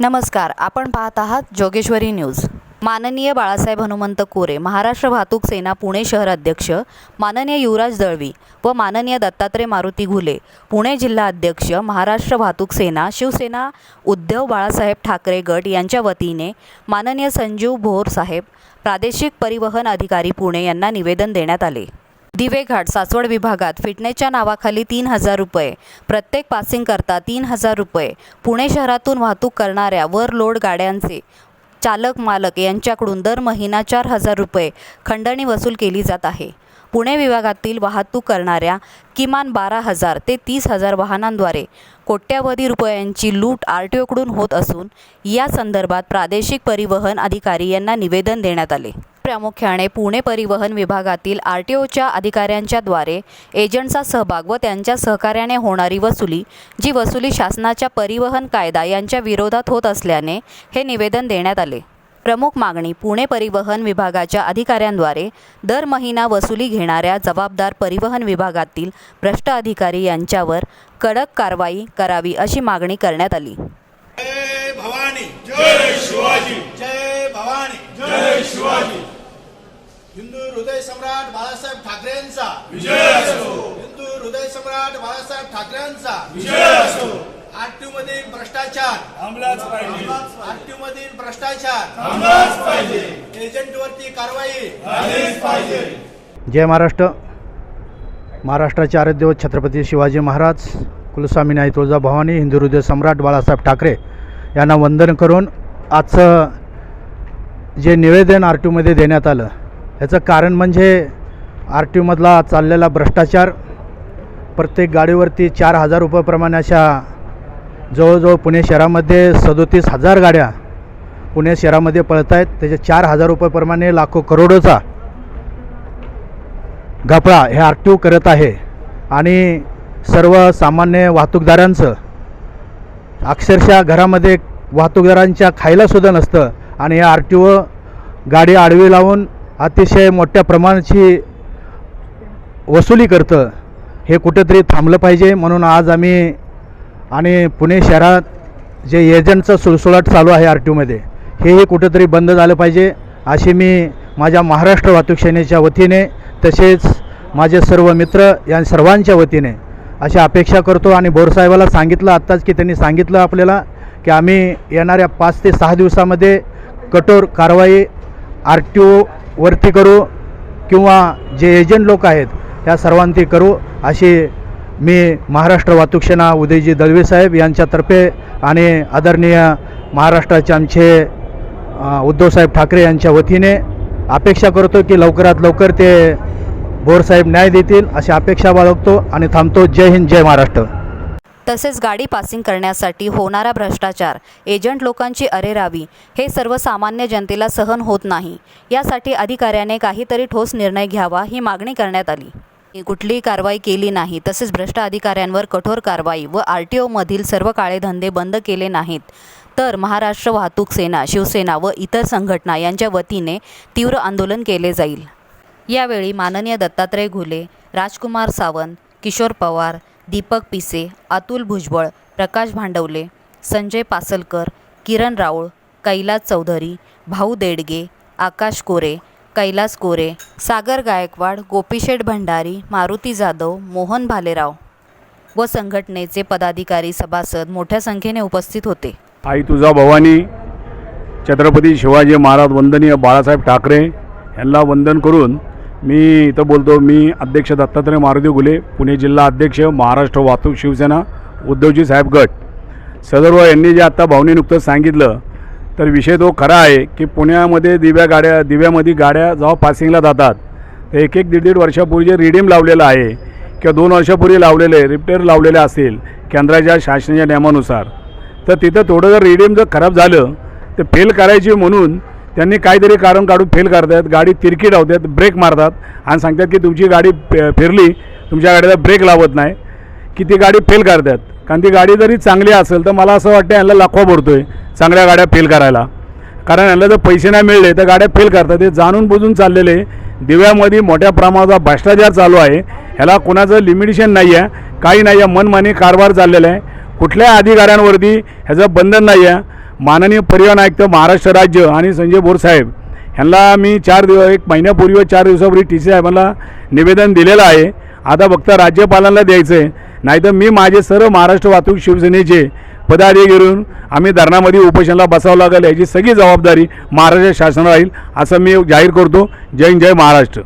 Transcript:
नमस्कार आपण पाहत आहात जोगेश्वरी न्यूज. माननीय बाळासाहेब हनुमंत कोरे महाराष्ट्र वाहतूक सेना पुणे शहर अध्यक्ष माननीय युवराज दळवी व माननीय दत्तात्रय मारुती घुले पुणे जिल्हा अध्यक्ष महाराष्ट्र वाहतूक सेना शिवसेना उद्धव बाळासाहेब ठाकरे गट यांच्या वतीने माननीय संजीव भोर साहेब प्रादेशिक परिवहन अधिकारी पुणे यांना निवेदन देण्यात आले. दिवेघाट सासवड विभागात फिटनेसच्या नावाखाली तीन हजार रुपये प्रत्येक पासिंगकरता तीन हजार रुपये. पुणे शहरातून वाहतूक करणाऱ्या वर लोड गाड्यांचे चालक मालक यांच्याकडून दर महिना चार हजार रुपये खंडणी वसूल केली जात आहे. पुणे विभागातील वाहतूक करणाऱ्या किमान बारा हजार ते तीस हजार वाहनांद्वारे कोट्यावधी रुपयांची लूट आर टी ओकडून होत असून या संदर्भात प्रादेशिक परिवहन अधिकारी यांना निवेदन देण्यात आले. प्रामुख्याने पुणे परिवहन विभागातील आर टी ओच्या अधिकाऱ्यांच्याद्वारे एजंटचा सहभाग व त्यांच्या सहकार्याने होणारी वसुली जी वसुली शासनाच्या परिवहन कायदा यांच्या विरोधात होत असल्याने हे निवेदन देण्यात आले. प्रमुख मागणी पुणे परिवहन विभागाच्या अधिकाऱ्यांद्वारे दर महिना वसुली घेणाऱ्या जबाबदार परिवहन विभागातील भ्रष्ट अधिकारी यांच्यावर कडक कारवाई करावी अशी मागणी करण्यात आली. जय भवानी. जय शिवाजी. जय भवानी. जय शिवाजी. हिंदू हृदय सम्राट बाळासाहेब ठाकरेंचा विजय असो. हिंदू हृदय सम्राट बाळासाहेब ठाकरेंचा विजय असो. आरटीओ मधील भ्रष्टाचार. थांबलाच पाहिजे. आरटीओ मधील भ्रष्टाचार. थांबलाच पाहिजे. एजंट वरती कारवाई. झालीच पाहिजे. जय महाराष्ट्र. महाराष्ट्राचे आराध्यवत छत्रपती शिवाजी महाराज कुलस्वामी नाई तुळजाभवानी हिंदू हृदय सम्राट बाळासाहेब ठाकरे यांना वंदन करून आजचं जे निवेदन आर टी ओमध्ये देण्यात आलं ह्याचं कारण म्हणजे आर टी ओमधला चाललेला भ्रष्टाचार प्रत्येक गाडीवरती चार हजार रुपयाप्रमाणे अशा जवळजवळ पुणे शहरामध्ये सदोतीस हजार गाड्या पुणे शहरामध्ये पळत आहेत त्याच्या चार हजार रुपयाप्रमाणे लाखो करोडोचा घपळा हे आर टी ओ करत आहे. आणि सर्वसामान्य वाहतूकदारांचं अक्षरशः घरामध्ये वाहतूकदारांच्या खायलासुद्धा नसतं. आणि हे आर टी ओ गाडी आडवी लावून अतिशय मोठ्या प्रमाणाची वसुली करतं. हे कुठेतरी थांबलं पाहिजे. म्हणून आज आम्ही आणि पुणे शहरात जे एजंटचं सुळसुळाट चालू आहे आर टी ओमध्ये हेही कुठेतरी बंद झालं पाहिजे. अशी मी माझ्या महाराष्ट्र वाहतूक सेनेच्या वतीने तसेच माझे सर्व मित्र या सर्वांच्या वतीने अशी अपेक्षा करतो. आणि बोरसाहेबाला सांगितलं आत्ताच की त्यांनी सांगितलं आपल्याला की आम्ही येणाऱ्या पाच ते सहा दिवसामध्ये कठोर कारवाई आर टी ओ वरती करू किंवा जे एजंट लोक आहेत त्या सर्वांती करू अशी मी महाराष्ट्र वाहतूक सेना उदयजी दळवे साहेब यांच्यातर्फे आणि आदरणीय महाराष्ट्राचे आमचे उद्धवसाहेब ठाकरे यांच्या वतीने अपेक्षा करतो की लवकरात लवकर ते बोरसाहेब न्याय देतील अशी अपेक्षा बाळगतो आणि थांबतो. जय हिंद जय महाराष्ट्र. तसेच गाडी पासिंग करण्यासाठी होणारा भ्रष्टाचार एजंट लोकांची अरेरावी हे सर्वसामान्य जनतेला सहन होत नाही. यासाठी अधिकाऱ्याने काहीतरी ठोस निर्णय घ्यावा ही मागणी करण्यात आली. कुठलीही कारवाई केली नाही तसेच भ्रष्ट अधिकाऱ्यांवर कठोर कारवाई व आर टी ओमधील सर्व काळे धंदे बंद केले नाहीत. तर महाराष्ट्र वाहतूक सेना शिवसेना व इतर संघटना यांच्या वतीने तीव्र आंदोलन केले जाईल. यावेळी माननीय दत्तात्रय घुले राजकुमार सावंत किशोर पवार दीपक पिसे अतुल भुजबळ प्रकाश भांडवले संजय पासलकर किरण राऊळ कैलास चौधरी भाऊ देडगे आकाश कोरे कैलास कोरे सागर गायकवाड गोपीशेठ भंडारी मारुती जाधव मोहन भालेराव व संघटनेचे पदाधिकारी सभासद मोठ्या संख्येने उपस्थित होते. आई तुझा भवानी छत्रपती शिवाजी महाराज वंदनीय बाळासाहेब ठाकरे यांना वंदन करून मी इथं बोलतो मी अध्यक्ष दत्तात्रय मारुती गुले पुणे जिल्हा अध्यक्ष महाराष्ट्र वाहतूक शिवसेना उद्धवजी साहेब गट. सदर्व यांनी जे आत्ता भावनी नुकतंच सांगितलं तर विषय तो खरा आहे की पुण्यामध्ये दिव्या गाड्या दिव्यामध्ये गाड्या जेव्हा पासिंगला जातात तर एक एक दीड दीड वर्षापूर्वी जे रिडीम लावलेलं आहे किंवा दोन वर्षापूर्वी लावलेले रिपेअर लावलेले असतील केंद्राच्या शासनाच्या नियमानुसार तर तिथं थोडं जर रिडीम जर खराब झालं तर फेल करायची म्हणून त्यांनी काहीतरी कारण काढून फेल करतात गाडी तिरकी लावतात ब्रेक मारतात आणि सांगतात की तुमची गाडी फिरली तुमच्या गाडीला ब्रेक लावत नाही की ती गाडी फेल करतात. कारण ती गाडी जरी चांगली असेल तर मला असं वाटतं यांना लाखवा आहे चांगल्या गाड्या फेल करायला. कारण यांना जर पैसे नाही मिळले तर गाड्या फेल करतात. ते जाणून बुजून चाललेले दिव्यामध्ये मोठ्या प्रमाणाचा भ्रष्टाचार चालू आहे. ह्याला कोणाचं लिमिटेशन नाही आहे काही नाही आहे मनमानी कारभार चाललेला आहे. कुठल्या अधिकाऱ्यांवरती ह्याचं बंधन नाही आहे माननीय परिवहन आयुक्त महाराष्ट्र राज्य आणि संजय बोरसाहेब ह्यांना मी चार दिवस एक महिन्यापूर्वी व चार दिवसापूर्वी टी सी साहेबांना निवेदन दिलेलं आहे. आता फक्त राज्यपालांना द्यायचं आहे नाहीतर मी माझे सर्व महाराष्ट्र वाहतूक शिवसेनेचे पदाधिकारी घेऊन आम्ही धरणामध्ये उपोषणाला बसावं लागेल याची सगळी जबाबदारी महाराष्ट्र शासनाला राहील असं मी जाहीर करतो. जय जय महाराष्ट्र.